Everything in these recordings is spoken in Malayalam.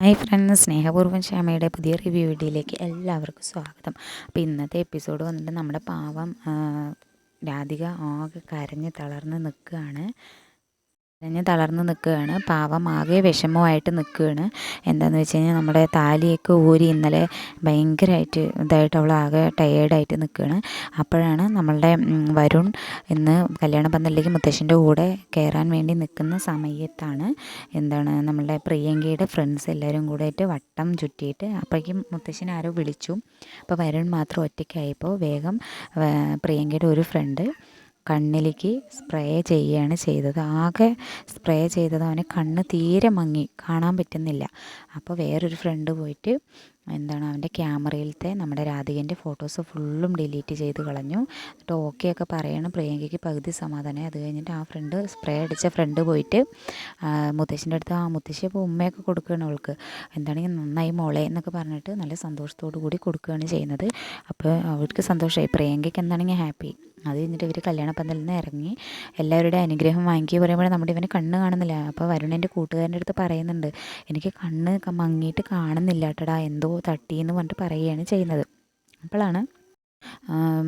ഹായ് ഫ്രണ്ട്സ് സ്നേഹപൂർവം ശ്യാമയുടെ പുതിയ റിവ്യൂ വീഡിയോയിലേക്ക് എല്ലാവർക്കും സ്വാഗതം. അപ്പോൾ ഇന്നത്തെ എപ്പിസോഡ് വന്നിട്ട് നമ്മുടെ പാവം രാധിക ആകെ കരഞ്ഞ് തളർന്ന് നിൽക്കുകയാണ്. കരഞ്ഞ് തളർന്ന് നിൽക്കുകയാണ്. പാവം ആകെ വിഷമമായിട്ട് നിൽക്കുകയാണ്. എന്താണെന്ന് വെച്ച് കഴിഞ്ഞാൽ നമ്മുടെ താലിയൊക്കെ ഊരി ഇന്നലെ ഭയങ്കരമായിട്ട് ഇതായിട്ട് അവൾ ആകെ ടയേർഡായിട്ട് നിൽക്കുകയാണ്. അപ്പോഴാണ് നമ്മളുടെ വരുൺ ഇന്ന് കല്യാണ പന്തലിലേക്ക് മുത്തശ്ശന്റെ കൂടെ കയറാൻ വേണ്ടി നിൽക്കുന്ന സമയത്താണ് എന്താണ് നമ്മളുടെ പ്രിയങ്കയുടെ ഫ്രണ്ട്സ് എല്ലാവരും കൂടെയായിട്ട് വട്ടം ചുറ്റിയിട്ട് അപ്പോഴേക്കും മുത്തശ്ശൻ ആരോ വിളിച്ചു. അപ്പോൾ വരുൺ മാത്രം ഒറ്റയ്ക്കായപ്പോൾ വേഗം പ്രിയങ്കയുടെ ഒരു ഫ്രണ്ട് കണ്ണിലേക്ക് സ്പ്രേ ചെയ്യുകയാണ് ചെയ്തത്. ആകെ സ്പ്രേ ചെയ്തത് അവന് കണ്ണ് തീരെ മങ്ങി. കാണാൻ പറ്റുന്നില്ല. അപ്പോൾ വേറൊരു ഫ്രണ്ട് പോയിട്ട് എന്താണ് അവന്റെ ക്യാമറയിലത്തെ നമ്മുടെ രാധികന്റെ ഫോട്ടോസ് ഫുള്ളും ഡിലീറ്റ് ചെയ്ത് കളഞ്ഞു. എന്നിട്ട് ഓക്കെ ഒക്കെ പറയണം. പ്രിയങ്കയ്ക്ക് പകുതി സമാധാനം. അത് കഴിഞ്ഞിട്ട് ആ ഫ്രണ്ട് സ്പ്രേ അടിച്ച ഫ്രണ്ട് പോയിട്ട് മുത്തശ്ശിന്റെ അടുത്ത് ആ മുത്തശ്ശി അപ്പോൾ ഉമ്മയൊക്കെ കൊടുക്കുകയാണ് അവൾക്ക്. എന്താണെങ്കിൽ നന്നായി മോളെ എന്നൊക്കെ പറഞ്ഞിട്ട് നല്ല സന്തോഷത്തോടു കൂടി കൊടുക്കുകയാണ് ചെയ്യുന്നത്. അപ്പോൾ അവൾക്ക് സന്തോഷമായി. പ്രിയങ്കയ്ക്ക് എന്താണെങ്കിൽ ഹാപ്പി. അത് കഴിഞ്ഞിട്ട് ഇവർ കല്യാണ പന്തലിൽ നിന്ന് ഇറങ്ങി. എല്ലാവരുടെയും അനുഗ്രഹം വാങ്ങിക്കുക പറയുമ്പോൾ നമ്മുടെ ഇവന് കണ്ണ് കാണുന്നില്ല. അപ്പോൾ വരുണന്റെ കൂട്ടുകാരന്റെ അടുത്ത് പറയുന്നുണ്ട് എനിക്ക് കണ്ണ് മങ്ങിയിട്ട് കാണുന്നില്ല കേട്ടടാ എന്തോ തട്ടിയെന്ന് പറഞ്ഞിട്ട് പറയുകയാണ് ചെയ്യുന്നത്. അപ്പോഴാണ്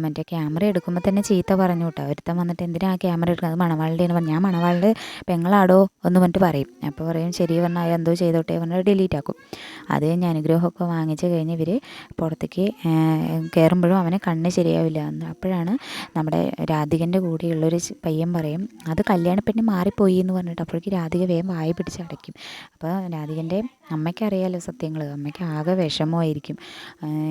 മറ്റേ ക്യാമറ എടുക്കുമ്പോൾ തന്നെ ചീത്ത പറഞ്ഞു കേട്ടോ ഒരുത്തൻ വന്നിട്ട് എന്തിനാ ക്യാമറ എടുക്കുന്നത്? അത് എന്ന് പറഞ്ഞു. ഞാൻ മണവാളുടെ പെങ്ങളാടോ എന്ന് പറഞ്ഞിട്ട് പറയും. അപ്പോൾ പറയും ശരി പറഞ്ഞാൽ എന്തോ ചെയ്തോട്ടെ പറഞ്ഞാൽ ഡിലീറ്റ് ആക്കും. അത് കഴിഞ്ഞ് അനുഗ്രഹമൊക്കെ വാങ്ങിച്ച് കഴിഞ്ഞ് ഇവർ പുറത്തേക്ക് കയറുമ്പോഴും അവനെ കണ്ണ് ശരിയാവില്ല എന്ന്. അപ്പോഴാണ് നമ്മുടെ രാധികന്റെ കൂടെയുള്ളൊരു പയ്യൻ പറയും അത് കല്യാണപ്പെണ്ണി മാറിപ്പോയി എന്ന് പറഞ്ഞിട്ട് അപ്പോഴേക്ക് രാധിക വേഗം വായി പിടിച്ച് അടയ്ക്കും. അപ്പോൾ രാധികന്റെ അമ്മയ്ക്ക് അറിയാലോ സത്യങ്ങൾ അമ്മയ്ക്ക് ആകെ വിഷമമായിരിക്കും.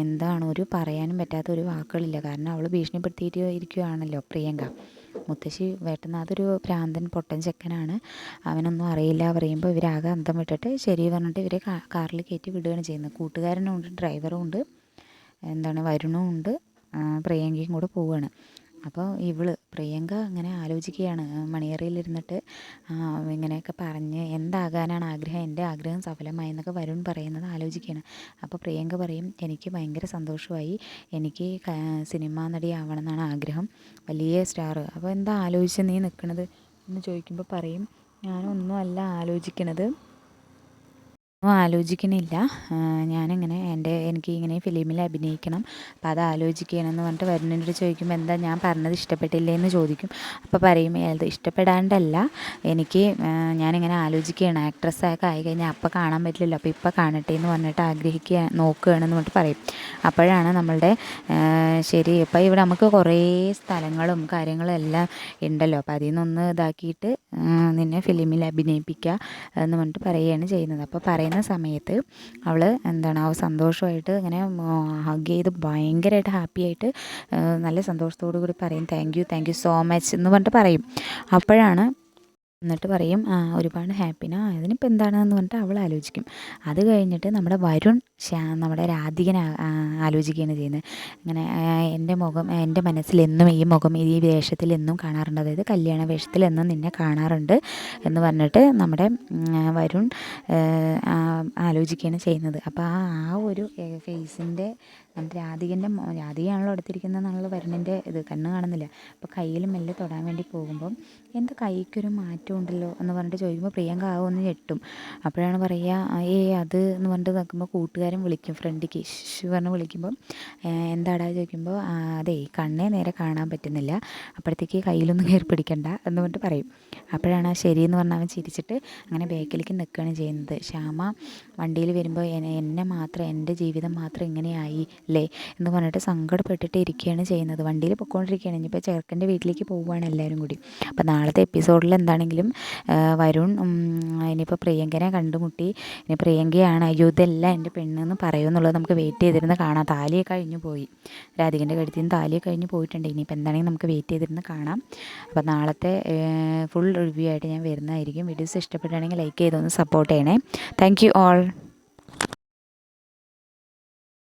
എന്താണ് ഒരു പറയാനും പറ്റാത്ത ഒരു വാക്കുകളില്ല. കാരണം അവൾ ഭീഷണിപ്പെടുത്തിയിട്ട് ഇരിക്കുകയാണല്ലോ പ്രിയങ്ക. മുത്തശ്ശി വേട്ടുന്ന അതൊരു ഭ്രാന്തൻ പൊട്ടൻ ചെക്കനാണ്. അവനൊന്നും അറിയില്ല. പറയുമ്പോൾ ഇവരാകെ അന്തം വിട്ടിട്ട് ശരി പറഞ്ഞിട്ട് ഇവരെ കാറിൽ കയറ്റി വിടുകയാണ് ചെയ്യുന്നത്. കൂട്ടുകാരനും ഉണ്ട് ഡ്രൈവറും ഉണ്ട്. എന്താണ് വരുണും ഉണ്ട്. പ്രിയങ്കയും കൂടെ പോവുകയാണ് അപ്പോൾ ഇവൾ പ്രിയങ്ക അങ്ങനെ ആലോചിക്കുകയാണ്. മണിയറയിലിരുന്നിട്ട് ഇങ്ങനെയൊക്കെ പറഞ്ഞ് എന്താകാനാണ് ആഗ്രഹം? എന്റെ ആഗ്രഹം സഫലമായി എന്നൊക്കെ വരുൺ പറയുന്നത് ആലോചിക്കുകയാണ്. അപ്പോൾ പ്രിയങ്ക പറയും എനിക്ക് ഭയങ്കര സന്തോഷമായി. എനിക്ക് സിനിമാ നടി ആവണം എന്നാണ് ആഗ്രഹം. വലിയ സ്റ്റാർ അപ്പോൾ എന്താ ആലോചിച്ച് നീ നിൽക്കണത് എന്ന് ചോദിക്കുമ്പോൾ പറയും ഞാനൊന്നും അല്ല ആലോചിക്കണത്. ഒന്നും ആലോചിക്കണില്ല. ഞാനിങ്ങനെ എന്റെ എനിക്ക് ഇങ്ങനെ ഫിലിമിൽ അഭിനയിക്കണം അപ്പോൾ അത് എന്ന് പറഞ്ഞിട്ട് വരുന്നതിനോട് ചോദിക്കുമ്പോൾ എന്താ ഞാൻ പറഞ്ഞത് ഇഷ്ടപ്പെട്ടില്ലേ? എന്ന് ചോദിക്കും. അപ്പോൾ പറയും അത് ഇഷ്ടപ്പെടാണ്ടല്ല. എനിക്ക് ഞാനിങ്ങനെ ആലോചിക്കുകയാണ്. ആക്ട്രസ്സൊക്കെ ആയി കഴിഞ്ഞാൽ അപ്പോൾ കാണാൻ പറ്റില്ലല്ലോ. അപ്പോൾ ഇപ്പോൾ കാണട്ടെ എന്ന് പറഞ്ഞിട്ട് ആഗ്രഹിക്കുക നോക്കുകയാണെന്ന് പറഞ്ഞിട്ട് പറയും. അപ്പോഴാണ് നമ്മളുടെ ശരി ഇപ്പോൾ ഇവിടെ നമുക്ക് കുറേ സ്ഥലങ്ങളും കാര്യങ്ങളും എല്ലാം ഉണ്ടല്ലോ. അപ്പോൾ അതിൽ നിന്നൊന്ന് ഇതാക്കിയിട്ട് നിന്നെ ഫിലിമിൽ അഭിനയിപ്പിക്കുക എന്ന് പറഞ്ഞിട്ട് പറയുകയാണ് ചെയ്യുന്നത്. അപ്പോൾ പറയുന്ന സമയത്ത് അവൾ എന്താണ് ആ സന്തോഷമായിട്ട് ഇങ്ങനെ ഹഗ് ചെയ്ത് ഭയങ്കരമായിട്ട് ഹാപ്പി ആയിട്ട് നല്ല സന്തോഷത്തോടു കൂടി പറയും thank you thank you so much എന്ന് പറഞ്ഞിട്ട് പറയും. അപ്പോഴാണ് എന്നിട്ട് പറയും ഒരുപാട് ഹാപ്പിനാ അതിനിപ്പോൾ എന്താണെന്ന് പറഞ്ഞിട്ട് അവൾ ആലോചിക്കും. അത് കഴിഞ്ഞിട്ട് നമ്മുടെ വരുൺ ശ്യാ നമ്മുടെ രാധികനെ ആലോചിക്കുകയാണ് ചെയ്യുന്നത്. അങ്ങനെ എന്റെ മുഖം എന്റെ മനസ്സിൽ എന്നും ഈ മുഖം ഈ വേഷത്തിൽ എന്നും കാണാറുണ്ട്. അതായത് കല്യാണ വേഷത്തിൽ എന്നും നിന്നെ കാണാറുണ്ട് എന്ന് പറഞ്ഞിട്ട് നമ്മുടെ വരുൺ ആലോചിക്കുകയാണ് ചെയ്യുന്നത്. അപ്പോൾ ആ ആ ഒരു ഫേസിന്റെ നമ്മുടെ രാധികന്റെ രാധികയാണല്ലോ അടുത്തിരിക്കുന്നതെന്നുള്ള വരുണിന്റെ ഇത് കണ്ണ് കാണുന്നില്ല. അപ്പോൾ കയ്യിൽ മെല്ലെ തൊടാൻ വേണ്ടി പോകുമ്പം എന്താ കൈക്കൊരു മാറ്റം ഉണ്ടല്ലോ? എന്ന് പറഞ്ഞിട്ട് ചോദിക്കുമ്പോൾ പ്രിയങ്ക ആ ഒന്ന് ഞെട്ടും. അപ്പോഴാണ് പറയുക ഏ അത് എന്ന് പറഞ്ഞിട്ട് നോക്കുമ്പോൾ കൂട്ടുകാരൻ വിളിക്കും ഫ്രണ്ടിക്ക് ഷ് പറഞ്ഞ് വിളിക്കുമ്പം എന്താടാ? ചോദിക്കുമ്പോൾ "ആ, അതെ കണ്ണേ നേരെ കാണാൻ പറ്റുന്നില്ല. അപ്പോഴത്തേക്ക് കയ്യിലൊന്നും കയറി പിടിക്കണ്ട. എന്ന് പറഞ്ഞിട്ട് പറയും. അപ്പോഴാണ് ശരിയെന്ന് പറഞ്ഞ് അവൻ ചിരിച്ചിട്ട് അങ്ങനെ ബേക്കിലേക്ക് നിൽക്കുകയാണ് ചെയ്യുന്നത്. ശ്യാമ വണ്ടിയിൽ വരുമ്പോൾ എന്നെ മാത്രം എന്റെ ജീവിതം മാത്രം ഇങ്ങനെയായി. അല്ലേ? എന്ന് പറഞ്ഞിട്ട് സങ്കടപ്പെട്ടിട്ട് ഇരിക്കുകയാണ് ചെയ്യുന്നത്. വണ്ടിയിൽ പൊയ്ക്കൊണ്ടിരിക്കുകയാണ് ഇനിയിപ്പോൾ ചെറുക്കന്റെ വീട്ടിലേക്ക് പോവുകയാണ് എല്ലാവരും കൂടി. അപ്പോൾ നാളത്തെ എപ്പിസോഡിൽ എന്താണെങ്കിലും വരുൺ ഇനിയിപ്പോൾ പ്രിയങ്കനെ കണ്ടുമുട്ടി. ഇനി പ്രിയങ്കയാണ് അയ്യോ ഇതല്ല എന്റെ പെണ്ണെന്ന് പറയുമെന്നുള്ളത് നമുക്ക് വെയിറ്റ് ചെയ്തിരുന്ന് കാണാം. താലിയെ കഴിഞ്ഞു പോയി. രാധികന്റെ കഴുത്തിൽ നിന്ന് താലിയെ കഴിഞ്ഞു പോയിട്ടുണ്ട്. ഇനിയിപ്പോൾ എന്താണെങ്കിലും നമുക്ക് വെയിറ്റ് ചെയ്തിരുന്ന് കാണാം. അപ്പോൾ നാളത്തെ ഫുൾ റിവ്യൂ ആയിട്ട് ഞാൻ വരുന്നതായിരിക്കും. വീഡിയോസ് ഇഷ്ടപ്പെട്ടാണെങ്കിൽ ലൈക്ക് ചെയ്തൊന്ന് സപ്പോർട്ട് ചെയ്യണേ. Thank you all